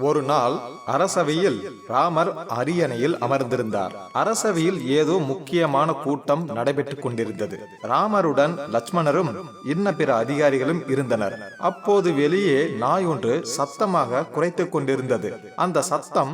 ஒரு நாள் அரசவையில் ராமர் அரியணையில் அமர்ந்திருந்தார். அரசவையில் ஏதோ முக்கியமான கூட்டம் நடைபெற்றுக் கொண்டிருந்தது. ராமருடன் லட்சுமணரும் இன்ன பிற அதிகாரிகளும் இருந்தனர். அப்போது வெளியே நாய் ஒன்று சத்தமாக குறைத்துக் கொண்டிருந்தது. அந்த சத்தம்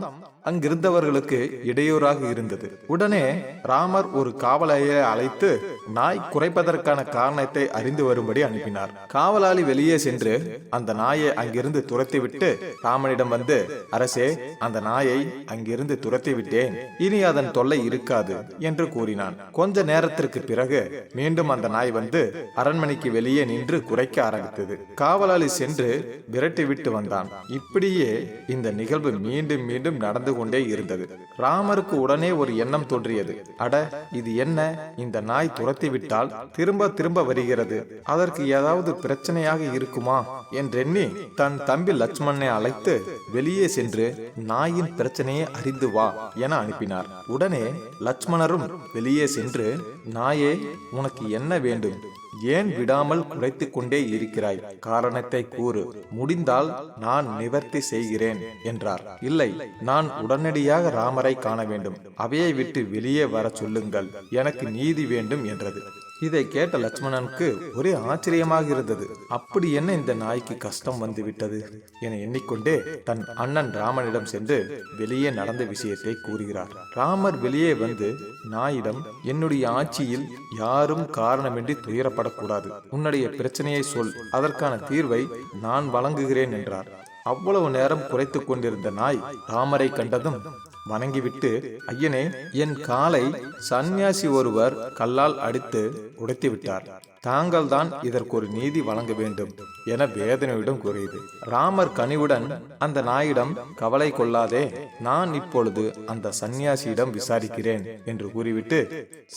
அங்கிருந்தவர்களுக்கு இடையூறாக இருந்தது. உடனே ராமர் ஒரு காவலாளியை அழைத்து நாய் குறைப்பதற்கான காரணத்தை அறிந்து வரும்படி அனுப்பினார். காவலாளி வெளியே சென்று அந்த நாயை அங்கிருந்து துரத்திவிட்டு ராமனிடம் வந்து அரசே அந்த நாயை அங்கிருந்து துரத்தி விட்டேன் இனி அதன் தொல்லை இருக்காது என்று கூறினான். கொஞ்ச நேரத்திற்கு பிறகு மீண்டும் அந்த நாய் வந்து அரண்மனைக்கு வெளியே நின்று குறைக்க ஆரம்பித்தது. காவலாளி சென்று விரட்டி விட்டு வந்தான். இப்படியே இந்த நிகழ்வு மீண்டும் மீண்டும் நடந்து கொண்டே இருந்தது. ராமருக்கு உடனே ஒரு எண்ணம் தோன்றியது. அட இது என்ன? இந்த நாய் துரத்தி விட்டால் திரும்ப திரும்ப வருகிறது. அதற்கு ஏதாவது பிரச்சனையாக இருக்குமா? என்றெண்ணி தன் தம்பி லட்சுமணனை அழைத்து வெளியே சென்று நாயின் பிரச்சனையை அறிந்து வா என அனுப்பினார். உடனே லட்சுமணரும் வெளியே சென்று நாயே உனக்கு என்ன வேண்டும்? ஏன் விடாமல் குறைத்து கொண்டே இருக்கிறாய்? காரணத்தை கூறு. முடிந்தால் நான் நிவர்த்தி செய்கிறேன் என்றார். இல்லை நான் உடனடியாக ராமரை காண வேண்டும். அவையை விட்டு வெளியே வர சொல்லுங்கள். எனக்கு நீதி வேண்டும் என்றது. இதை கேட்ட லட்சுமணனுக்கு ஒரே ஆச்சரியமாக இருந்தது. அப்படி என்ன இந்த நாய்க்கு கஷ்டம் வந்துவிட்டது என எண்ணிக்கொண்டே தன் அண்ணன் ராமனிடம் சென்று வெளியே நடந்த விஷயத்தை கூறுகிறார். ராமர் வெளியே வந்து நாயிடம் என்னுடைய ஆட்சியில் யாரும் காரணமின்றி துயரப்படக்கூடாது. உன்னுடைய பிரச்சனையை சொல். அதற்கான தீர்வை நான் வழங்குகிறேன் என்றார். அவ்வளவு நேரம் குறைத்துக் கொண்டிருந்த நாய் ராமரை கண்டதும் வணங்கிவிட்டு ஐயனே என் காலை சந்நியாசி ஒருவர் கல்லால் அடித்து உடைத்து விட்டார் தாங்கள் தான் இதற்கு ஒரு நீதி வழங்க வேண்டும் என வேதனையுடன் கூறியது. ராமர் கனிவுடன் அந்த நாயிடம் கவலை கொள்ளாதே நான் இப்பொழுது அந்த சந்நியாசியிடம் விசாரிக்கிறேன் என்று கூறிவிட்டு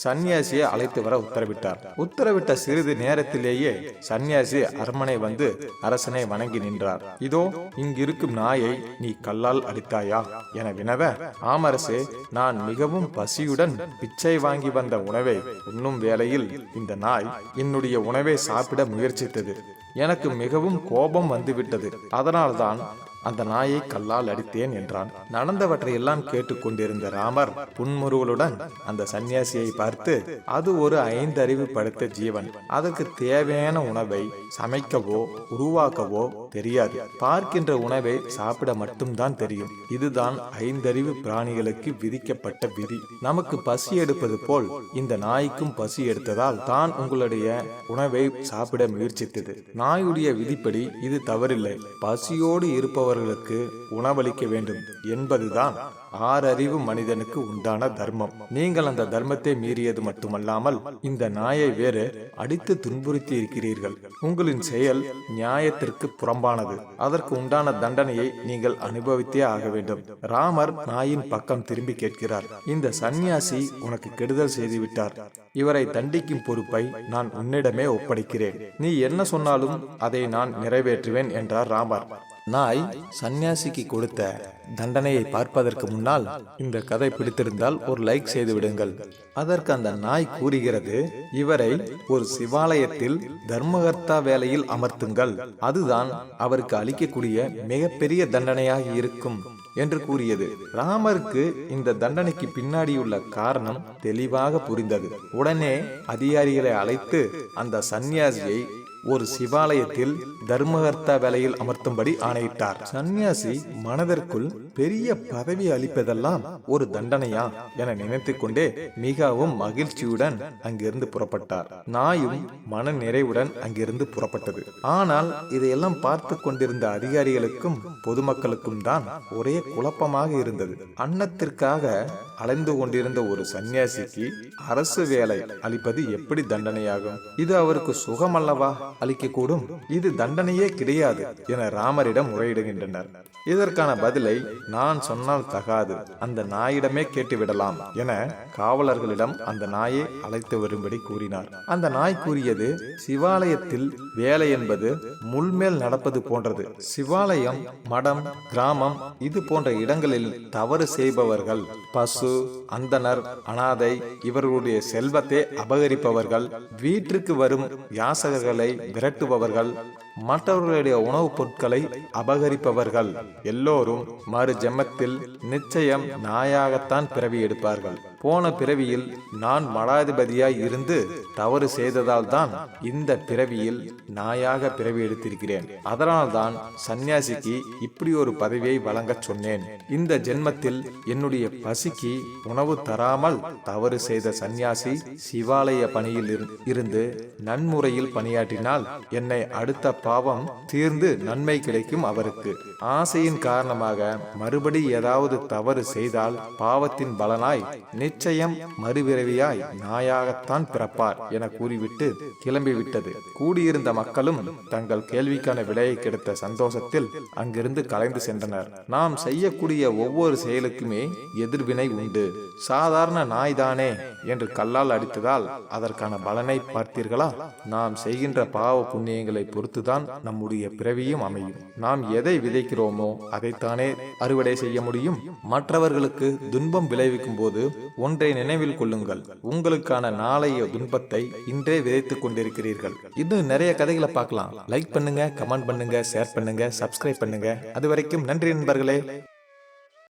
சந்நியாசியை அழைத்து வர உத்தரவிட்டார். உத்தரவிட்ட சிறிது நேரத்திலேயே சந்நியாசி அரண்மனை வந்து அரசனை வணங்கி நின்றார். இதோ இங்கிருக்கும் நாயை நீ கல்லால் அடித்தாயா? என வினவ ஆமரசே நான் மிகவும் பசியுடன் பிச்சை வாங்கி வந்த உணவை உண்ணும் வேளையில் இந்த நாய் என்னுடைய உணவை சாப்பிட முயற்சித்தது. எனக்கு மிகவும் கோபம் வந்துவிட்டது. அதனால்தான் அந்த நாயை கல்லால் அடித்தேன் என்றான். நடந்தவற்றையெல்லாம் கேட்டுக்கொண்டிருந்த ராமர் புன்முறுவலுடன் அந்த சன்னியாசியை பார்த்து அது ஒரு ஐந்தறிவு படுத்த ஜீவன். அதற்கு தேவையான உணவை சமைக்கவோ உருவாக்கவோ தெரியாது. பார்க்கின்ற உணவை சாப்பிட மட்டும்தான் தெரியும். இதுதான் ஐந்தறிவு பிராணிகளுக்கு விதிக்கப்பட்ட விதி. நமக்கு பசி எடுப்பது போல் இந்த நாய்க்கும் பசி எடுத்ததால் தான் உங்களுடைய உணவை சாப்பிட முயற்சித்தது. நாயுடைய விதிப்படி இது தவறில்லை. பசியோடு இருப்பவர் இருப்பவர்களுக்கு உணவளிக்க வேண்டும் என்பதுதான் ஆறறிவு மனிதனுக்கு உண்டான தர்மம். நீங்கள் அந்த தர்மத்தை மீறியது மட்டுமல்லாமல் இந்த நாயை வேறு அடித்து துன்புறுத்தி இருக்கிறீர்கள் உங்களின் செயல் நியாயத்திற்கு புறம்பானது. அதற்கு உண்டான தண்டனையை நீங்கள் அனுபவித்தே ஆக வேண்டும். ராமர் நாயின் பக்கம் திரும்பி கேட்கிறார். இந்த சந்நியாசி உனக்கு கெடுதல் செய்துவிட்டார். இவரை தண்டிக்கும் பொறுப்பை நான் உன்னிடமே ஒப்படைக்கிறேன். நீ என்ன சொன்னாலும் அதை நான் நிறைவேற்றுவேன் என்றார் ராமர். நாய் சந்நியாசிக்கு கொடுத்த தண்டனையை பார்ப்பதற்கு முன்னால் இந்த கதை பிடித்திருந்தால் ஒரு லைக் செய்து விடுங்கள். அதற்கு அந்த நாய் கூறுகிறது இவரை ஒரு சிவாலயத்தில் தர்மகர்த்தா வேலையில் அமர்த்துங்கள். அதுதான் அவருக்கு அளிக்கக்கூடிய மிகப்பெரிய தண்டனையாக இருக்கும் என்று கூறியது. ராமருக்கு இந்த தண்டனைக்கு பின்னாடியுள்ள காரணம் தெளிவாக புரிந்தது. உடனே அதிகாரிகளை அழைத்து அந்த சந்நியாசியை ஒரு சிவாலயத்தில் தர்மகர்த்தா வேலையில் அமர்த்தும்படி ஆணையிட்டார். சந்நியாசி மனதிற்குள் பெரிய பதவி அளிப்பதெல்லாம் ஒரு தண்டனையா என நினைத்துக் கொண்டே மிகவும் மகிழ்ச்சியுடன் அங்கிருந்து புறப்பட்டார். நாயும் மன நிறைவுடன் அங்கிருந்து புறப்பட்டது. ஆனால் இதையெல்லாம் பார்த்து கொண்டிருந்த அதிகாரிகளுக்கும் பொதுமக்களுக்கும் தான் ஒரே குழப்பமாக இருந்தது. அன்னத்திற்காக அலைந்து கொண்டிருந்த ஒரு சன்னியாசிக்கு அரசு வேலை அளிப்பது எப்படி தண்டனையாகும்? இது அவருக்கு சுகமல்லவா? அளிக்கக்கூடும். இது தண்டனையே கிடையாது என ராமரிடம் முறையிடுகின்றனர். இதற்கான பதிலை நான் சொன்னால் தகாது. அந்த நாயிடமே கேட்டுவிடலாம் என காவலர்களிடம் அந்த நாயை அழைத்து வரும்படி கூறினார். அந்த நாய் கூறியது சிவாலயத்தில் வேலை என்பது முள்மேல் நடப்பது போன்றது. சிவாலயம் மடம் கிராமம் இது போன்ற இடங்களில் தவறு செய்பவர்கள் பசு அந்தனர் அனாதை இவர்களுடைய செல்வத்தை அபகரிப்பவர்கள் வீட்டிற்கு வரும் யாசகர்களை விரட்டுபவர்கள் மற்றவர்களுடைய உணவுப் பொருட்களை அபகரிப்பவர்கள் எல்லோரும் மறு ஜென்மத்தில் நிச்சயம் நாயாகத்தான் பிறவி எடுப்பார்கள். போன பிறவியில் நான் மடாதிபதியாய் இருந்து தவறு செய்ததால் தான் இந்த பிறவியில் நாயாக பிறவி எடுத்திருக்கிறேன். அதனால்தான் சன்னியாசிக்கு இப்படி ஒரு பதவியை வழங்கச் சொன்னேன். இந்த ஜென்மத்தில் என்னுடைய பசிக்கு உணவு தராமல் தவறு செய்த சந்நியாசி சிவாலய பணியில் இரு- இருந்து நன்முறையில் பணியாற்றினால் என்னை அடுத்த பாவம் தீர்ந்து நன்மை கிடைக்கும் அவருக்கு. ஆசையின் காரணமாக மறுபடி ஏதாவது தவறு செய்தால் பாவத்தின் பலனாய் நிச்சயம் மறுபிறவியாய் நாயாகத்தான் பிறப்பார் என கூறிவிட்டு கிளம்பிவிட்டது. கூடியிருந்த மக்களும் தங்கள் கேள்விக்கான விடையை கிடைத்த சந்தோஷத்தில் அங்கிருந்து கலைந்து சென்றனர். நாம் செய்யக்கூடிய ஒவ்வொரு செயலுக்குமே எதிர்வினை உண்டு. சாதாரண நாய்தானே என்று கல்லால் அடித்ததால் அதற்கான பலனை பார்த்தீர்களா? நாம் செய்கின்ற பாவ புண்ணியங்களை பொறுத்துதான் நம்முடைய பிறவியும் அமையும். நாம் எதை விதைக்கிறோமோ அதைத்தானே அறுவடை செய்ய முடியும். மற்றவர்களுக்கு துன்பம் விளைவிக்கும் போது ஒன்றை நினைவில் கொள்ளுங்கள். உங்களுக்கான நாளைய துன்பத்தை இன்றே விதைத்துக் கொண்டிருக்கிறீர்கள். இன்னும் நிறைய கதைகளை பார்க்கலாம். லைக் பண்ணுங்க கமெண்ட் பண்ணுங்க ஷேர் பண்ணுங்க சப்ஸ்கிரைப் பண்ணுங்க. அது வரைக்கும் நன்றி நண்பர்களே.